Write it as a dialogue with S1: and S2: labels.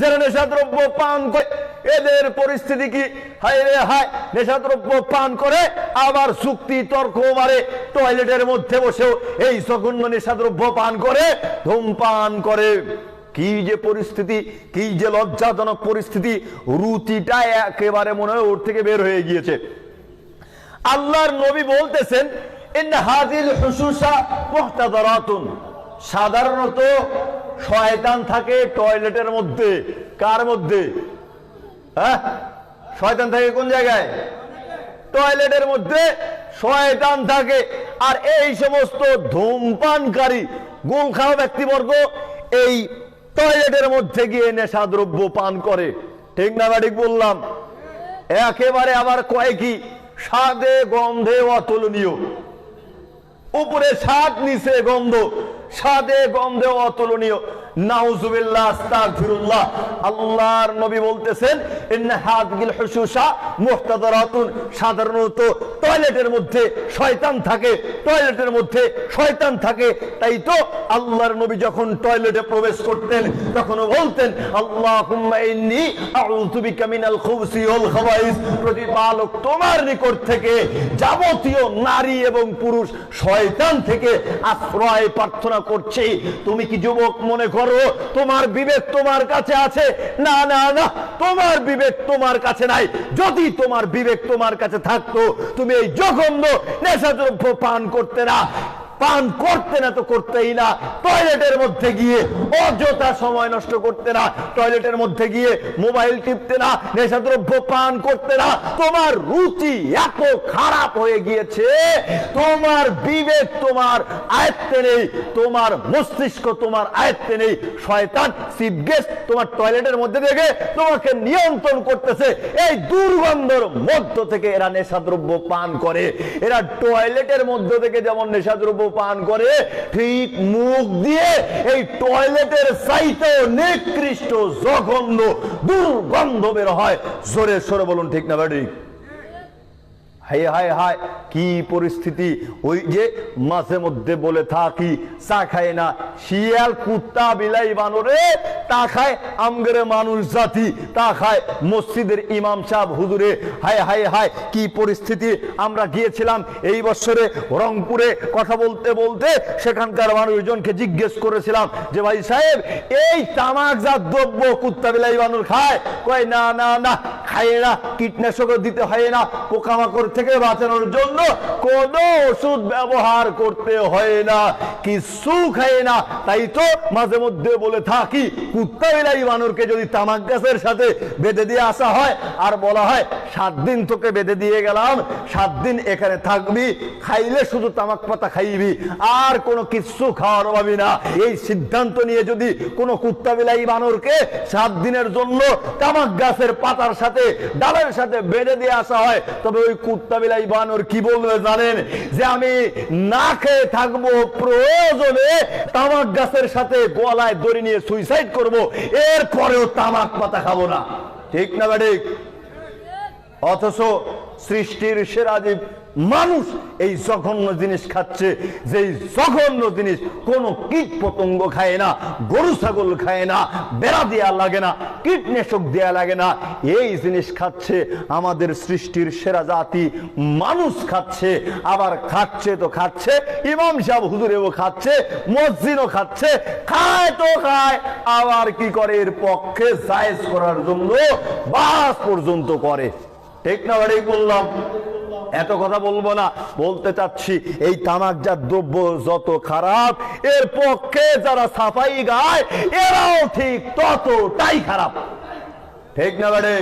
S1: যারা নেশাদ্রব্য পান করে, এদের পরিস্থিতি কি? হায় রে হায়, নেশাদ্রব্য পান করে, আবার চুক্তি তর্ক মারে, টয়লেটের মধ্যে বসেও এই সকন্য নেশাদ্রব্য পান করে, ধূমপান করে। কি যে পরিস্থিতি, কি যে লজ্জাজনক পরিস্থিতি রুচিটা একেবারে মনে হয় ওর থেকে বের হয়ে গিয়েছে। আল্লাহর নবী বলতেছেন সাধারণত শয়তান থাকে টয়লেটের মধ্যে। কার মধ্যে? হ্যাঁ? শয়তান থাকে কোন জায়গায়? টয়লেটের মধ্যে শয়তান থাকে। আর এই সমস্ত ধূমপানকারী গুল খাওয়া ব্যক্তিবর্গ এই টয়লেটের মধ্যে গিয়ে নেশাদ্রব্য পান করে। ঠিক না ঠিক বললাম? একেবারে আবার কয় কি? স্বাদে গন্ধে অতুলনীয়। উপরে স্বাদ, নিচে গন্ধ। স্বাদে গন্ধে অতুলনীয়। নাউজুবিল্লাহ আল্লাহর নবী বলতেছেন সাধারণত টয়লেটের মধ্যে শয়তান থাকে, টয়লেটের মধ্যে শয়তান থাকে। তাই তো আল্লাহর নবী যখন টয়লেটে প্রবেশ করতেন তখন বলতেন প্রতিপালক, তোমার নিকট থেকে যাবতীয় নারী এবং পুরুষ শয়তান থেকে আশ্রয় প্রার্থনা করছি। তুমি কি যুবক মনে করো, তোমার বিবেক তোমার কাছে আছে? না না না, তোমার বিবেক তোমার কাছে নাই। যদি তোমার বিবেক তোমার কাছে থাকতো, তুমি এই জঘন্য, নেশাদ্রব্য পান করতে না। পান করতে না তো করতেই না। টয়লেটের মধ্যে গিয়ে অযথা সময় নষ্ট করতে না। টয়লেটের মধ্যে গিয়ে মোবাইল টিপতে না। নেশাদ্রব্য পান করতে না। তোমার রুচি এত খারাপ হয়ে গিয়েছে। তোমার বিবেক তোমার আয়ত্তে নেই। তোমার মস্তিষ্ক তোমার আয়ত্তে নেই। শয়তান সিপগেস তোমার টয়লেটের মধ্যে থেকে তোমাকে নিয়ন্ত্রণ করতেছে। এই দুর্গন্ধর মধ্য থেকে এরা নেশাদ্রব্য পান করে। এরা টয়লেটের মধ্য থেকে যেমন নেশাদ্রব্য পান করে, ঠিক মুখ দিয়ে এই টয়লেটের সাইতে নিকৃষ্ট জঘন্য দুর্গন্ধ বের হয়। জোরে সরে বলুন, ঠিক না ব্যাডি? হায় হায় হায়, কি পরিস্থিতি। ওই যে মাঝে মধ্যে বলে থাকি, চা খায় না শিয়াল, কুত্তা, বিলাই, বানরে, তা খায় আমগরে মানুষ জাতি, তা খায় মসজিদের ইমাম সাহেব, হুজুরে, হায় হায় হায়, কি পরিস্থিতি? আমরা গিয়েছিলাম এই বছরে রংপুরে কথা বলতে বলতে সেখানকার মানুষজনকে জিজ্ঞেস করেছিলাম যে, ভাই সাহেব, এই তামাকজাত দ্রব্য কুত্তা, বিলাই, বানর খায়? কয়, না না না, খায় না কীটনাশক দিতে হয় না, পোকামাকড় থেকে বাঁচানোর জন্য কোন ওষুধ ব্যবহার করতে হয় না, কিছু খায় না তাই তো মাঝে মধ্যে বলে থাকি, কুত্তা বিলাই বানরকে যদি তামাক গাছের সাথে বেঁধে দিয়ে আসা হয়, আর বলা হয়, সাত দিন তোকে বেঁধে দিয়ে গেলাম, সাত দিন এখানে থাকবি, খাইলে শুধু তামাক পাতা খাইবি, আর কোনো কিছু খাওয়ার পাবি না। এই সিদ্ধান্ত নিয়ে যদি কোনো কুত্তা বিলাই বানরকে সাত দিনের জন্য তামাক গাছের পাতার সাথে, ডালের সাথে বেঁধে দিয়ে আসা হয়, তবে ওই কুত্তা বিলাই বানর কি বলবে জানেন? যে আমি না খেয়ে থাকব প্রয়োজনে তামাক গাছের সাথে গলায় দড়ি নিয়ে সুইসাইড করব, এরপরেও তামাক পাতা খাব না। ঠিক না ব্যাডিক অথচ সৃষ্টির সেরা জীব মানুষ এই জঘন্য জিনিস খাচ্ছে। যে জঘন্য জিনিস কোন কীট পতঙ্গ খায় না, গরু, ছাগল খায় না, বেড়া দেয়া লাগে না, কীটনাশক দেয়া লাগে না, এই জিনিস খাচ্ছে আমাদের সৃষ্টির সেরা জাতি, মানুষ খাচ্ছে, আবার খাচ্ছে তো খাচ্ছে, ইমাম সাহেব হুজুরেও খাচ্ছে, মসজিদও খাচ্ছে, খায় তো খায়, আবার কি করে? এর পক্ষে জায়েজ করার জন্য বাস পর্যন্ত করে। ঠিক না, বাড়ি বললাম। এত কথা বলব না, বলতে চাচ্ছি, এই তামাকজাত দ্রব্য যত খারাপ, এর পক্ষে যারা সাফাই গায়, এরাও ঠিক ততটাই খারাপ। ঠিক না, বাড়ি?